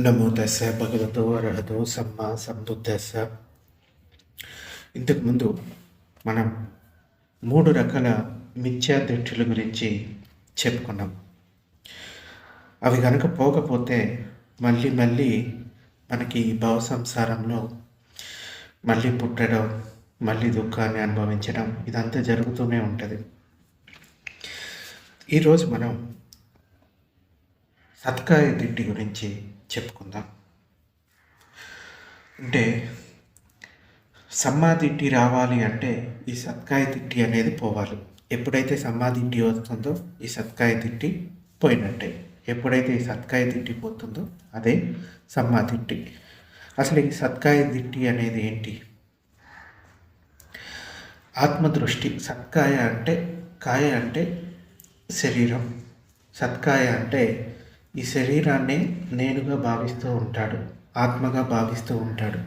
నమో దశ భగవతో అర్హతో సమ్మ సంబుద్ధస్స ఇంతకుముందు మనం మూడు రకాల మిథ్యా దృష్టిల గురించి చెప్పుకున్నాం. అవి కనుక పోకపోతే మళ్ళీ మళ్ళీ మనకి భవ సంసారంలో మళ్ళీ పుట్టడం మళ్ళీ దుఃఖాన్ని అనుభవించడం ఇదంతా జరుగుతూనే ఉంటుంది. ఈరోజు మనం సత్కాయ తిండి గురించి చెప్పుకుందాం. అంటే సమ్మాదిట్టి రావాలి అంటే ఈ సత్కాయ తిట్టి అనేది పోవాలి. ఎప్పుడైతే సమ్మాదిట్టి వస్తుందో ఈ సత్కాయ తిట్టి పోయినట్టే. ఎప్పుడైతే ఈ సత్కాయ తిట్టి పోతుందో అదే సమ్మాదిట్టి అసలు ఈ సత్కాయ తిట్టి అనేది ఏంటి? ఆత్మదృష్టి. సత్కాయ అంటే కాయ అంటే శరీరం. సత్కాయ అంటే ఈ శరీరాన్ని నేనుగా భావిస్తూ ఉంటాడు ఆత్మగా భావిస్తూ ఉంటాడు.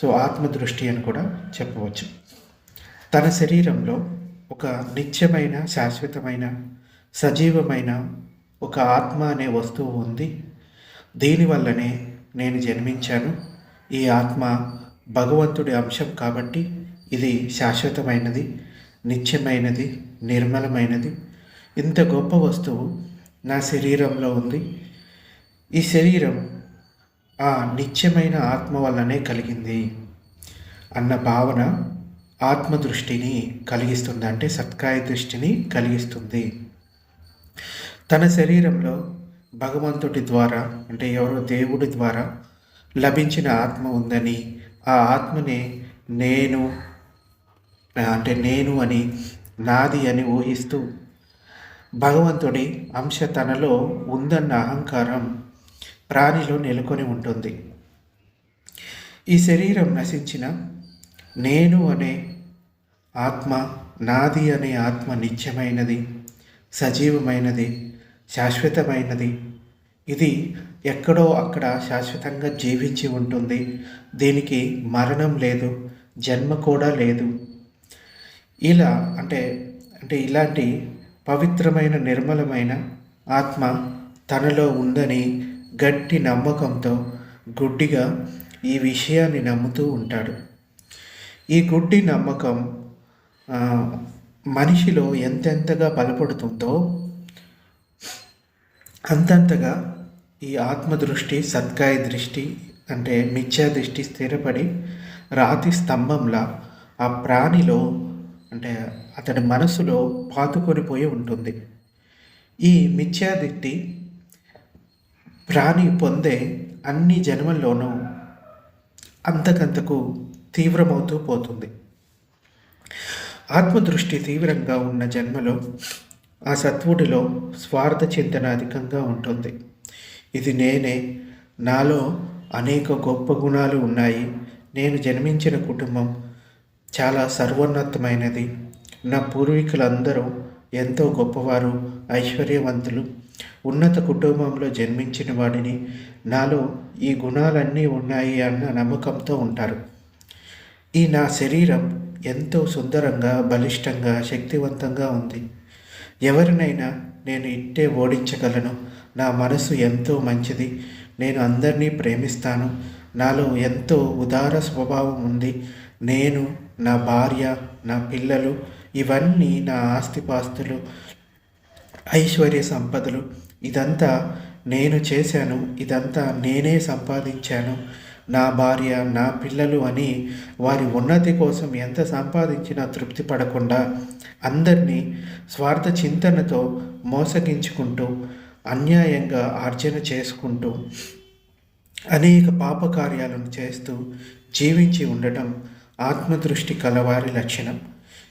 సో ఆత్మ దృష్టి అని కూడా చెప్పవచ్చు. తన శరీరంలో ఒక నిత్యమైన శాశ్వతమైన సజీవమైన ఒక ఆత్మ అనే వస్తువు ఉంది. దీనివల్లనే నేను జన్మించాను. ఈ ఆత్మ భగవంతుడి అంశం కాబట్టి ఇది శాశ్వతమైనది నిత్యమైనది నిర్మలమైనది. ఇంత గొప్ప వస్తువు నా శరీరంలో ఉంది. ఈ శరీరం ఆ నిత్యమైన ఆత్మ వల్లనే కలిగింది అన్న భావన ఆత్మ దృష్టిని కలిగిస్తుంది అంటే సత్కాయ దృష్టిని కలిగిస్తుంది. తన శరీరంలో భగవంతుడి ద్వారా అంటే ఎవరో దేవుడి ద్వారా లభించిన ఆత్మ ఉందని ఆ ఆత్మనే నేను అంటే నేను అని నాది అని ఊహిస్తూ భగవంతుడి అంశ తనలో ఉందన్న అహంకారం ప్రాణిలో నెలకొని ఉంటుంది. ఈ శరీరం నశించిన నేను అనే ఆత్మ నాది అనే ఆత్మ నిత్యమైనది సజీవమైనది శాశ్వతమైనది. ఇది ఎక్కడో అక్కడ శాశ్వతంగా జీవించి ఉంటుంది. దీనికి మరణం లేదు జన్మ కూడా లేదు. ఇలా అంటే అంటే ఇలాంటి పవిత్రమైన నిర్మలమైన ఆత్మ తనలో ఉందని గట్టి నమ్మకంతో గుడ్డిగా ఈ విషయాన్ని నమ్ముతూ ఉంటాడు. ఈ గుడ్డి నమ్మకం మనిషిలో ఎంతెంతగా బలపడుతుందో అంతంతగా ఈ ఆత్మదృష్టి సత్కాయ దృష్టి అంటే మిథ్యా దృష్టి స్థిరపడి రాతి స్తంభంలా ఆ ప్రాణిలో అంటే అతడి మనసులో పాతుకొనిపోయి ఉంటుంది. ఈ మిథ్యాదిట్టి ప్రాణి పొందే అన్ని జన్మల్లోనూ అంతకంతకు తీవ్రమవుతూ పోతుంది. ఆత్మదృష్టి తీవ్రంగా ఉన్న జన్మలో ఆ సత్వుడిలో స్వార్థ చింతన అధికంగా ఉంటుంది. ఇది నేనే నాలో అనేక గొప్ప గుణాలు ఉన్నాయి. నేను జన్మించిన కుటుంబం చాలా సర్వోన్నతమైనది. నా పూర్వీకులందరూ ఎంతో గొప్పవారు ఐశ్వర్యవంతులు. ఉన్నత కుటుంబంలో జన్మించిన వాడిని నాలో ఈ గుణాలన్నీ ఉన్నాయి అన్న నమ్మకంతో ఉంటారు. ఈ నా శరీరం ఎంతో సుందరంగా బలిష్టంగా శక్తివంతంగా ఉంది. ఎవరినైనా నేను ఇట్టే ఓడించగలను. నా మనసు ఎంతో మంచిది. నేను అందరినీ ప్రేమిస్తాను. నాలో ఎంతో ఉదార స్వభావం ఉంది. నేను నా భార్య నా పిల్లలు ఇవన్నీ నా ఆస్తిపాస్తులు ఐశ్వర్య సంపదలు. ఇదంతా నేను చేశాను ఇదంతా నేనే సంపాదించాను. నా భార్య నా పిల్లలు అని వారి ఉన్నతి కోసం ఎంత సంపాదించినా తృప్తి పడకుండా అందరినీ స్వార్థ చింతనతో మోసగించుకుంటూ అన్యాయంగా ఆర్జన చేసుకుంటూ అనేక పాపకార్యాలను చేస్తూ జీవించి ఉండటం ఆత్మదృష్టి కలవారి లక్షణం.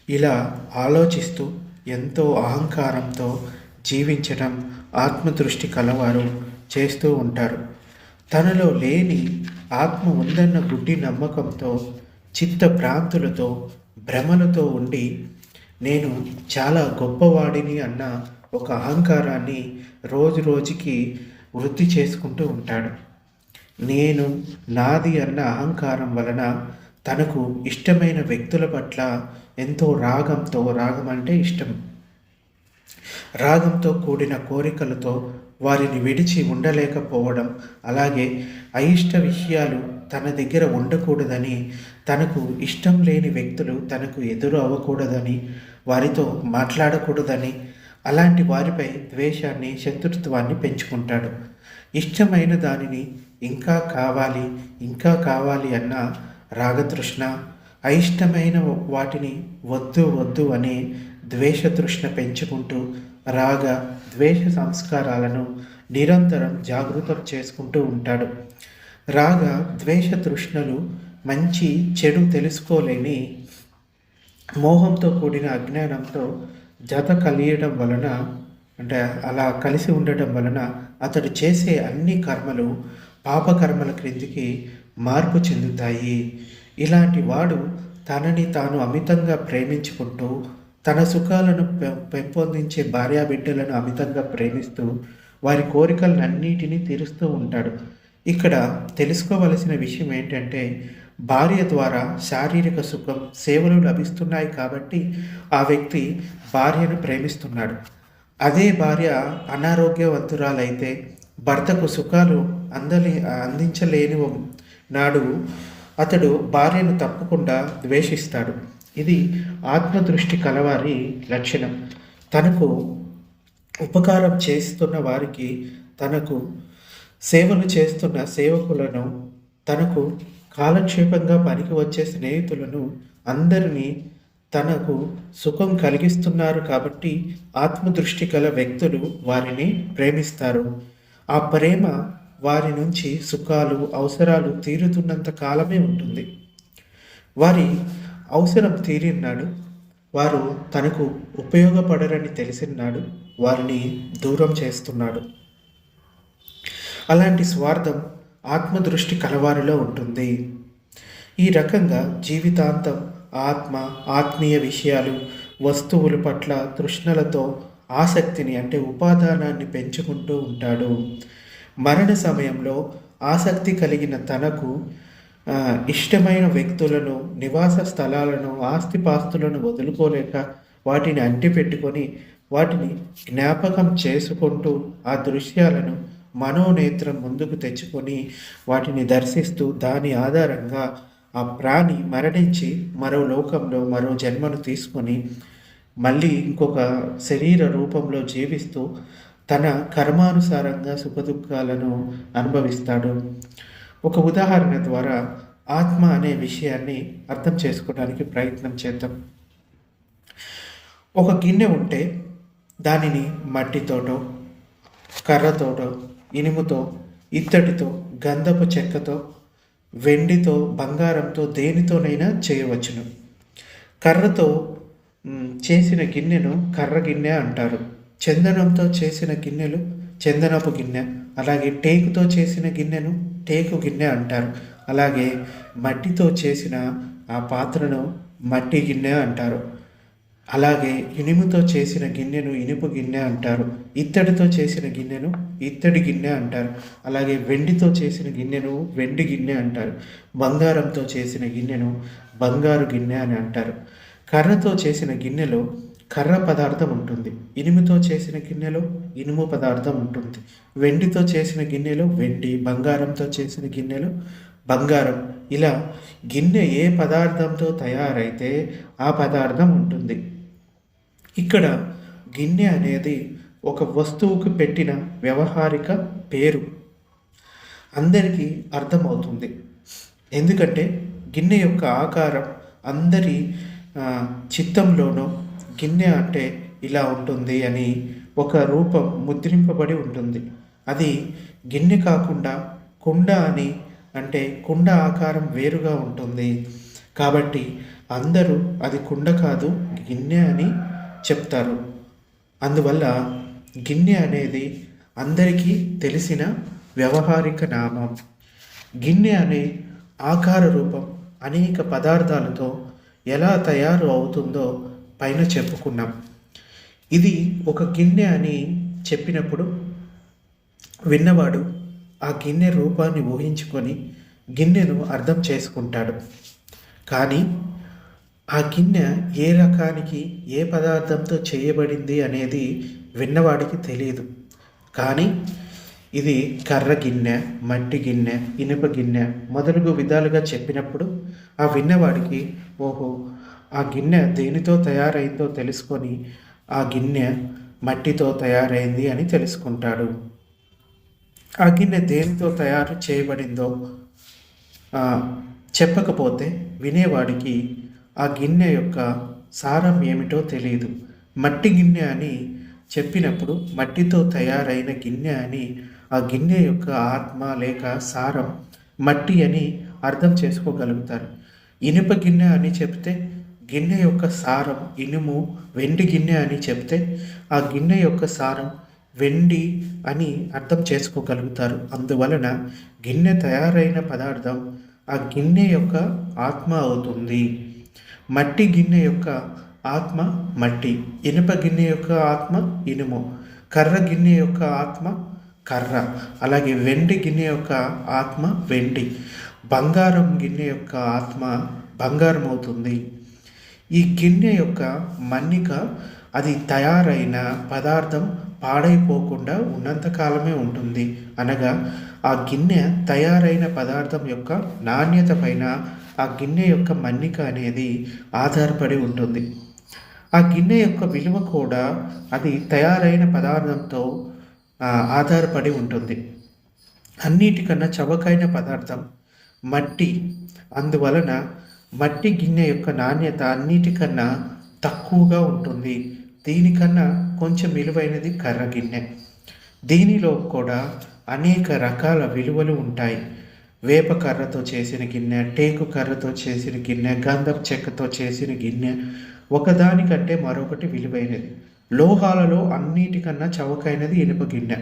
ఇలా ఆలోచిస్తూ ఎంతో అహంకారంతో జీవించడం ఆత్మదృష్టి కలవారు చేస్తూ ఉంటారు. తనలో లేని ఆత్మ ఉందన్న గుడ్డి నమ్మకంతో చిత్త భ్రాంతులతో భ్రమలతో ఉండి నేను చాలా గొప్పవాడిని అన్న ఒక అహంకారాన్ని రోజు రోజుకి వృద్ధి చేసుకుంటూ ఉంటాడు. నేను నాది అన్న అహంకారం వలన తనకు ఇష్టమైన వ్యక్తుల పట్ల ఎంతో రాగంతో రాగం అంటే ఇష్టం. రాగంతో కూడిన కోరికలతో వారిని విడిచి ఉండలేకపోవడం అలాగే అయిష్ట విషయాలు తన దగ్గర ఉండకూడదని తనకు ఇష్టం లేని వ్యక్తులు తనకు ఎదురు అవ్వకూడదని వారితో మాట్లాడకూడదని అలాంటి వారిపై ద్వేషాన్ని శత్రుత్వాన్ని పెంచుకుంటాడు. ఇష్టమైన దానిని ఇంకా కావాలి ఇంకా కావాలి అన్న రాగతృష్ణ అయిష్టమైన వాటిని వద్దు వద్దు అనే ద్వేషతృష్ణ పెంచుకుంటూ రాగ ద్వేష సంస్కారాలను నిరంతరం జాగృతం చేసుకుంటూ ఉంటాడు. రాగ ద్వేష తృష్ణలు మంచి చెడు తెలుసుకోలేని మోహంతో కూడిన అజ్ఞానంతో జత కలియడం వలన అంటే అలా కలిసి ఉండటం వలన అతడు చేసే అన్ని కర్మలు పాపకర్మల క్రిందికి మార్పు చెందుతాయి. ఇలాంటి వాడు తనని తాను అమితంగా ప్రేమించుకుంటూ తన సుఖాలను పెంపొందించే భార్యాబిడ్డలను అమితంగా ప్రేమిస్తూ వారి కోరికలన్నిటినీ తీరుస్తూ ఉంటాడు. ఇక్కడ తెలుసుకోవలసిన విషయం ఏంటంటే భార్య ద్వారా శారీరక సుఖం సేవలు లభిస్తున్నాయి కాబట్టి ఆ వ్యక్తి భార్యను ప్రేమిస్తున్నాడు. అదే భార్య అనారోగ్యవంతురాలైతే భర్తకు సుఖాలు అందలే అందించలేని నాడు అతడు భార్యను తప్పకుండా ద్వేషిస్తాడు. ఇది ఆత్మదృష్టి కలవారి లక్షణం. తనకు ఉపకారం చేస్తున్న వారికి తనకు సేవలు చేస్తున్న సేవకులను తనకు కాలక్షేపంగా పనికి వచ్చే స్నేహితులను అందరినీ తనకు సుఖం కలిగిస్తున్నారు కాబట్టి ఆత్మదృష్టి గల వ్యక్తులు వారిని ప్రేమిస్తారు. ఆ ప్రేమ వారి నుంచి సుఖాలు అవసరాలు తీరుతున్నంత కాలమే ఉంటుంది. వారి అవసరం తీరినాడు వారు తనకు ఉపయోగపడరని తెలిసినాడు వారిని దూరం చేస్తున్నాడు. అలాంటి స్వార్థం ఆత్మదృష్టి కలవారిలో ఉంటుంది. ఈ రకంగా జీవితాంతం ఆత్మ ఆత్మీయ విషయాలు వస్తువుల పట్ల తృష్ణలతో ఆసక్తిని అంటే ఉపాదానాన్ని పెంచుకుంటూ ఉంటాడు. మరణ సమయంలో ఆసక్తి కలిగిన తనకు ఇష్టమైన వ్యక్తులను నివాస స్థలాలను ఆస్తిపాస్తులను వదులుకోలేక వాటిని అంటిపెట్టుకొని వాటిని జ్ఞాపకం చేసుకుంటూ ఆ దృశ్యాలను మనోనేత్రం ముందుకు తెచ్చుకొని వాటిని దర్శిస్తూ దాని ఆధారంగా ఆ ప్రాణి మరణించి మరో లోకంలో మరో జన్మను తీసుకొని మళ్ళీ ఇంకొక శరీర రూపంలో జీవిస్తూ తన కర్మానుసారంగా సుఖదుఖాలను అనుభవిస్తాడు. ఒక ఉదాహరణ ద్వారా ఆత్మ అనే విషయాన్ని అర్థం చేసుకోవడానికి ప్రయత్నం చేద్దాం. ఒక గిన్నె ఉంటే దానిని మట్టితోటో కర్రతోటో ఇనుముతో ఇత్తడితో గంధపు చెక్కతో వెండితో బంగారంతో దేనితోనైనా చేయవచ్చును. కర్రతో చేసిన గిన్నెను కర్ర గిన్నె అంటారు. చందనంతో చేసిన గిన్నెలు చందనపు గిన్నె అలాగే టేకుతో చేసిన గిన్నెను టేకు గిన్నె అంటారు. అలాగే మట్టితో చేసిన ఆ పాత్రను మట్టి గిన్నె అంటారు. అలాగే ఇనుముతో చేసిన గిన్నెను ఇనుపు గిన్నె అంటారు. ఇత్తడితో చేసిన గిన్నెను ఇత్తడి గిన్నె అంటారు. అలాగే వెండితో చేసిన గిన్నెను వెండి గిన్నె అంటారు. బంగారంతో చేసిన గిన్నెను బంగారు గిన్నె అని అంటారు. కర్రతో చేసిన గిన్నెలో కర్ర పదార్థం ఉంటుంది. ఇనుముతో చేసిన గిన్నెలో ఇనుము పదార్థం ఉంటుంది. వెండితో చేసిన గిన్నెలో వెండి బంగారంతో చేసిన గిన్నెలో బంగారం. ఇలా గిన్నె ఏ పదార్థంతో తయారైతే ఆ పదార్థం ఉంటుంది. ఇక్కడ గిన్నె అనేది ఒక వస్తువుకు పెట్టిన వ్యవహారిక పేరు. అందరికీ అర్థమవుతుంది. ఎందుకంటే గిన్నె యొక్క ఆకారం అందరి చిత్తంలోనూ గిన్నె అంటే ఇలా ఉంటుంది అని ఒక రూపం ముద్రింపబడి ఉంటుంది. అది గిన్నె కాకుండా కుండ అని అంటే కుండ ఆకారం వేరుగా ఉంటుంది. కాబట్టి అందరూ అది కుండ కాదు గిన్నె అని చెప్తారు. అందువల్ల గిన్నె అనేది అందరికీ తెలిసిన వ్యవహారిక నామం. గిన్నె అనే ఆకార రూపం అనేక పదార్థాలతో ఎలా తయారు అవుతుందో పైన చెప్పుకున్నాం. ఇది ఒక గిన్నె అని చెప్పినప్పుడు విన్నవాడు ఆ గిన్నె రూపాన్ని ఊహించుకొని గిన్నెను అర్థం చేసుకుంటాడు. కానీ ఆ గిన్నె ఏ రకానికి ఏ పదార్థంతో చేయబడింది అనేది విన్నవాడికి తెలియదు. కానీ ఇది కర్ర గిన్నె మట్టి గిన్నె ఇనుప గిన్నె మొదలగు విధాలుగా చెప్పినప్పుడు ఆ విన్నవాడికి ఓహో ఆ గిన్నె దేనితో తయారైందో తెలుసుకొని ఆ గిన్నె మట్టితో తయారైంది అని తెలుసుకుంటాడు. ఆ గిన్నె దేనితో తయారు చేయబడిందో చెప్పకపోతే వినేవాడికి ఆ గిన్నె యొక్క సారం ఏమిటో తెలియదు. మట్టి గిన్నె అని చెప్పినప్పుడు మట్టితో తయారైన గిన్నె అని ఆ గిన్నె యొక్క ఆత్మ లేక సారం మట్టి అని అర్థం చేసుకోగలుగుతారు. ఇనుప గిన్నె అని చెప్తే గిన్నె యొక్క సారం ఇనుము వెండి గిన్నె అని చెబితే ఆ గిన్నె యొక్క సారం వెండి అని అర్థం చేసుకోగలుగుతారు. అందువలన గిన్నె తయారైన పదార్థం ఆ గిన్నె యొక్క ఆత్మ అవుతుంది. మట్టి గిన్నె యొక్క ఆత్మ మట్టి ఇనుప గిన్నె యొక్క ఆత్మ ఇనుము కర్ర గిన్నె యొక్క ఆత్మ కర్ర అలాగే వెండి గిన్నె యొక్క ఆత్మ వెండి. బంగారం గిన్నె యొక్క ఆత్మ బంగారం అవుతుంది. ఈ గిన్నె యొక్క మన్నిక అది తయారైన పదార్థం పాడైపోకుండా ఉన్నంతకాలమే ఉంటుంది. అనగా ఆ గిన్నె తయారైన పదార్థం యొక్క నాణ్యత పైన ఆ గిన్నె యొక్క మన్నిక అనేది ఆధారపడి ఉంటుంది. ఆ గిన్నె యొక్క విలువ కూడా అది తయారైన పదార్థంతో ఆధారపడి ఉంటుంది. అన్నిటికన్నా చవకైన పదార్థం మట్టి అందువలన మట్టి గిన్నె యొక్క నాణ్యత అన్నిటికన్నా తక్కువగా ఉంటుంది. దీనికన్నా కొంచెం విలువైనది కర్ర గిన్నె. దీనిలో కూడా అనేక రకాల విలువలు ఉంటాయి. వేప కర్రతో చేసిన గిన్నె టేకు కర్రతో చేసిన గిన్నె గంధం చెక్కతో చేసిన గిన్నె ఒకదానికంటే మరొకటి విలువైనది. లోహాలలో అన్నిటికన్నా చవకైనది ఇనుప గిన్నె.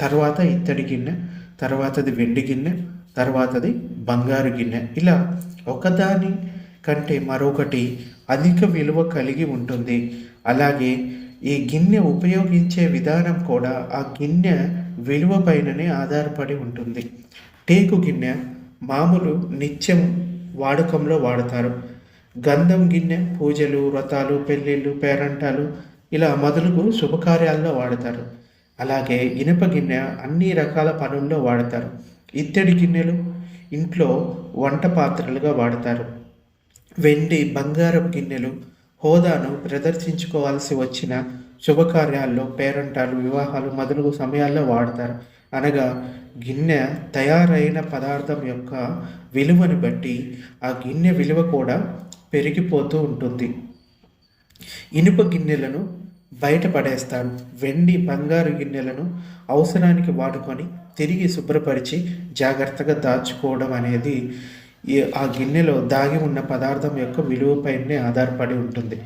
తర్వాత ఇత్తడి గిన్నె తర్వాతది వెండి గిన్నె తర్వాతది బంగారు గిన్నె. ఇలా ఒకదాని కంటే మరొకటి అధిక విలువ కలిగి ఉంటుంది. అలాగే ఈ గిన్నె ఉపయోగించే విధానం కూడా ఆ గిన్నె విలువ పైననే ఆధారపడి ఉంటుంది. టేకు గిన్నె మామూలు నిత్యం వాడకంలో వాడతారు. గంధం గిన్నె పూజలు వ్రతాలు పెళ్ళిళ్ళు పేరంటాలు ఇలా మొదలుగు శుభకార్యాల్లో వాడతారు. అలాగే ఇనుప గిన్నె అన్ని రకాల పనుల్లో వాడతారు. ఇత్తడి గిన్నెలు ఇంట్లో వంట పాత్రలుగా వాడతారు. వెండి బంగారం గిన్నెలు హోదాను ప్రదర్శించుకోవాల్సి వచ్చిన శుభకార్యాల్లో పేరంటాలు వివాహాలు మొదలగు సమయాల్లో వాడతారు. అనగా గిన్నె తయారైన పదార్థం యొక్క విలువను బట్టి ఆ గిన్నె విలువ కూడా పెరిగిపోతూ ఉంటుంది. ఇనుప గిన్నెలను బయట పడేస్తారు. వెండి బంగారు గిన్నెలను అవసరానికి వాడుకొని తిరిగి శుభ్రపరిచి జాగ్రత్తగా దాచుకోవడం అనేది ఆ గిన్నెలో దాగి ఉన్న పదార్థం యొక్క విలువపైనే ఆధారపడి ఉంటుంది.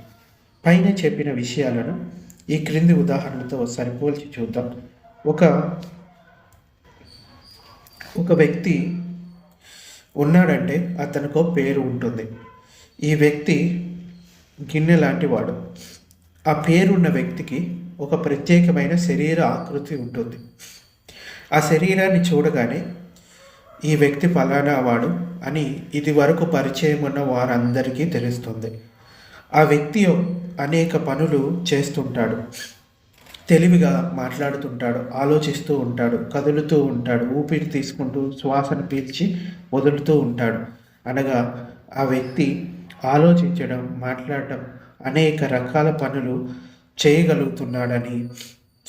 పైన చెప్పిన విషయాలను ఈ క్రింది ఉదాహరణతో సరిపోల్చి చూద్దాం. ఒక ఒక వ్యక్తి ఉన్నాడంటే అతనికి పేరు ఉంటుంది. ఈ వ్యక్తి గిన్నె లాంటి వాడు. ఆ పేరున్న వ్యక్తికి ఒక ప్రత్యేకమైన శరీర ఆకృతి ఉంటుంది. ఆ శరీరాన్ని చూడగానే ఈ వ్యక్తి ఫలానా వాడు అని ఇది వరకు పరిచయం ఉన్న వారందరికీ తెలుస్తుంది. ఆ వ్యక్తి అనేక పనులు చేస్తుంటాడు. తెలివిగా మాట్లాడుతుంటాడు ఆలోచిస్తూ ఉంటాడు కదులుతూ ఉంటాడు ఊపిరి తీసుకుంటూ శ్వాసను పీల్చి వదులుతూ ఉంటాడు. అనగా ఆ వ్యక్తి ఆలోచించడం మాట్లాడడం అనేక రకాల పనులు చేయగలుగుతున్నాడని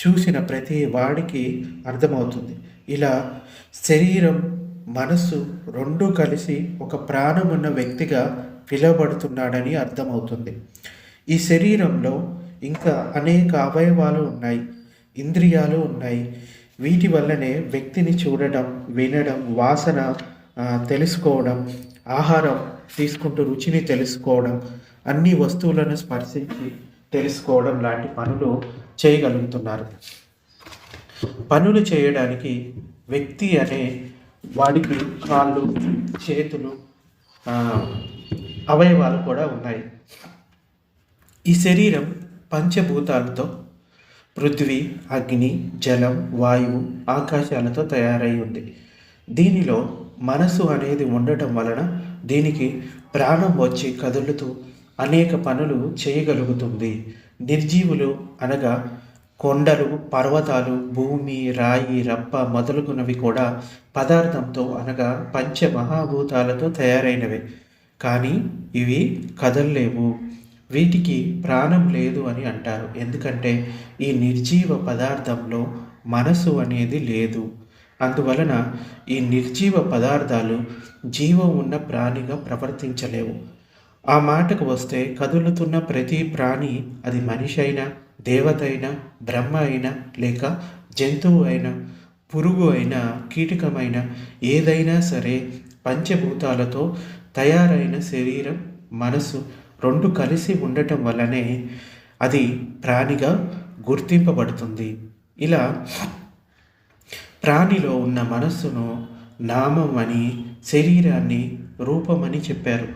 చూసిన ప్రతి వాడికి అర్థమవుతుంది. ఇలా శరీరం మనస్సు రెండూ కలిసి ఒక ప్రాణం ఉన్న వ్యక్తిగా పిలువబడుతున్నాడని అర్థమవుతుంది. ఈ శరీరంలో ఇంకా అనేక అవయవాలు ఉన్నాయి ఇంద్రియాలు ఉన్నాయి. వీటి వల్లనే వ్యక్తిని చూడడం వినడం వాసన తెలుసుకోవడం ఆహారం తీసుకుంటూ రుచిని తెలుసుకోవడం అన్ని వస్తువులను స్పర్శించి తెలుసుకోవడం లాంటి పనులు చేయగలుగుతున్నారు. పనులు చేయడానికి వ్యక్తి అనే వాడికి కాళ్ళు చేతులు అవయవాలు కూడా ఉన్నాయి. ఈ శరీరం పంచభూతాలతో పృథ్వీ అగ్ని జలం వాయువు ఆకాశాలతో తయారై ఉంది. దీనిలో మనసు అనేది ఉండటం వలన దీనికి ప్రాణం వచ్చి కదులుతూ అనేక పనులు చేయగలుగుతుంది. నిర్జీవులు అనగా కొండలు పర్వతాలు భూమి రాయి రప్ప మొదలుగునవి కూడా పదార్థంతో అనగా పంచ మహాభూతాలతో తయారైనవే. కానీ ఇవి కదల్లేవు. వీటికి ప్రాణం లేదు అని అంటారు. ఎందుకంటే ఈ నిర్జీవ పదార్థంలో మనసు అనేది లేదు. అందువలన ఈ నిర్జీవ పదార్థాలు జీవం ఉన్న ప్రాణిగా ప్రవర్తించలేవు. ఆ మాటకు వస్తే కదులుతున్న ప్రతి ప్రాణి అది మనిషి అయినా దేవత అయినా బ్రహ్మ అయినా లేక జంతువు అయినా పురుగు అయినా కీటకమైన ఏదైనా సరే పంచభూతాలతో తయారైన శరీరం మనసు రెండు కలిసి ఉండటం వల్లనే అది ప్రాణిగా గుర్తింపబడుతుంది. ఇలా ప్రాణిలో ఉన్న మనస్సును నామం అని శరీరాన్ని రూపమని చెప్పారు.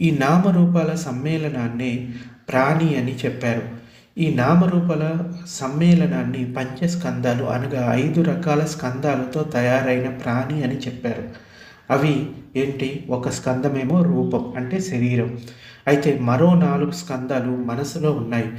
ఈ నామరూపాల సమ్మేళనాన్ని ప్రాణి అని చెప్పారు. ఈ నామరూపాల సమ్మేళనాన్ని పంచస్కందాలు అనగా ఐదు రకాల స్కందాలతో తయారైన ప్రాణి అని చెప్పారు. అవి ఏంటి? ఒక స్కందమేమో రూపం అంటే శరీరం. అయితే మరో నాలుగు స్కందాలు మనసులో ఉన్నాయి.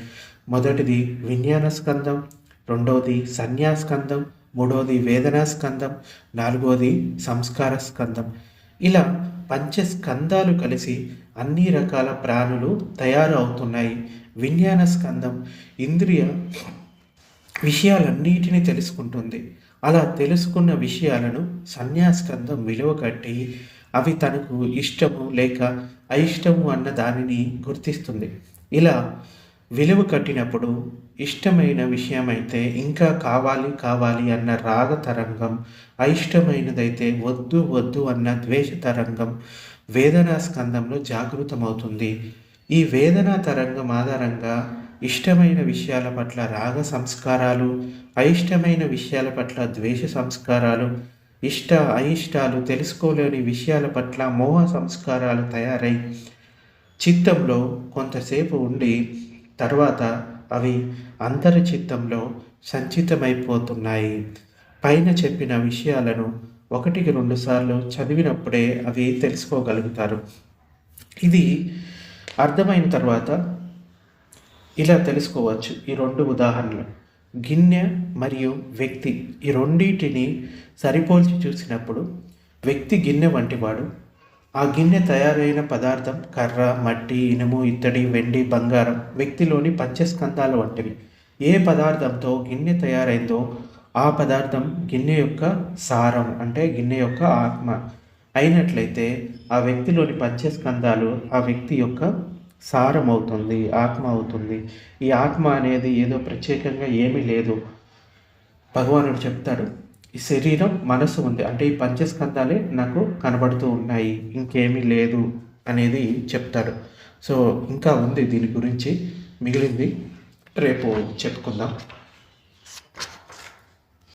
మొదటిది విజ్ఞాన స్కందం రెండవది సన్యాస్కందం మూడవది వేదనా స్కందం నాలుగవది సంస్కార స్కందం ఇలా పంచస్కందాలు కలిసి అన్ని రకాల ప్రాణులు తయారు అవుతున్నాయి విజ్ఞాన స్కందం ఇంద్రియ విషయాలన్నిటిని తెలుసుకుంటుంది. అలా తెలుసుకున్న విషయాలను సన్యాస్కందం విలువ కట్టి అవి తనకు ఇష్టము లేక అయిష్టము అన్న దానిని గుర్తిస్తుంది. ఇలా విలువ కట్టినప్పుడు ఇష్టమైన విషయమైతే ఇంకా కావాలి కావాలి అన్న రాగ తరంగం అయిష్టమైనదైతే వద్దు వద్దు అన్న ద్వేష తరంగం వేదనా స్కందంలో జాగృతమవుతుంది. ఈ వేదనా తరంగం ఆధారంగా ఇష్టమైన విషయాల పట్ల రాగ సంస్కారాలు అయిష్టమైన విషయాల పట్ల ద్వేష సంస్కారాలు ఇష్ట అయిష్టాలు తెలుసుకోలేని విషయాల పట్ల మోహ సంస్కారాలు తయారై చిత్తంలో కొంతసేపు ఉండి తర్వాత అవి అంతర చిత్తంలో సంచితమైపోతున్నాయి. పైన చెప్పిన విషయాలను ఒకటికి రెండుసార్లు చదివినప్పుడే అవి తెలుసుకోగలుగుతారు. ఇది అర్థమైన తర్వాత ఇలా తెలుసుకోవచ్చు ఈ రెండు ఉదాహరణలు. గిన్నె మరియు వ్యక్తి ఈ రెండింటిని సరిపోల్చి చూసినప్పుడు వ్యక్తి గిన్నె వంటివాడు ఆ గిన్నె తయారైన పదార్థం కర్ర మట్టి ఇనుము ఇత్తడి వెండి బంగారం వ్యక్తిలోని పంచస్కంధాల వంటివి. ఏ పదార్థంతో గిన్నె తయారైందో ఆ పదార్థం గిన్నె యొక్క సారం అంటే గిన్నె యొక్క ఆత్మ. అయినట్లయితే ఆ వ్యక్తిలోని పంచస్కందాలు ఆ వ్యక్తి యొక్క సారం అవుతుంది ఆత్మ అవుతుంది. ఈ ఆత్మ అనేది ఏదో ప్రత్యేకంగా ఏమీ లేదు. భగవానుడు చెప్తాడు ఈ శరీరం మనసు ఉంది. అంటే ఈ పంచస్కందాలే నాకు కనబడుతూ ఉన్నాయి. ఇంకేమీ లేదు అనేది చెప్తాడు. సో ఇంకా ఉంది దీని గురించి. మిగిలింది రేపు చెప్పుకుందాం.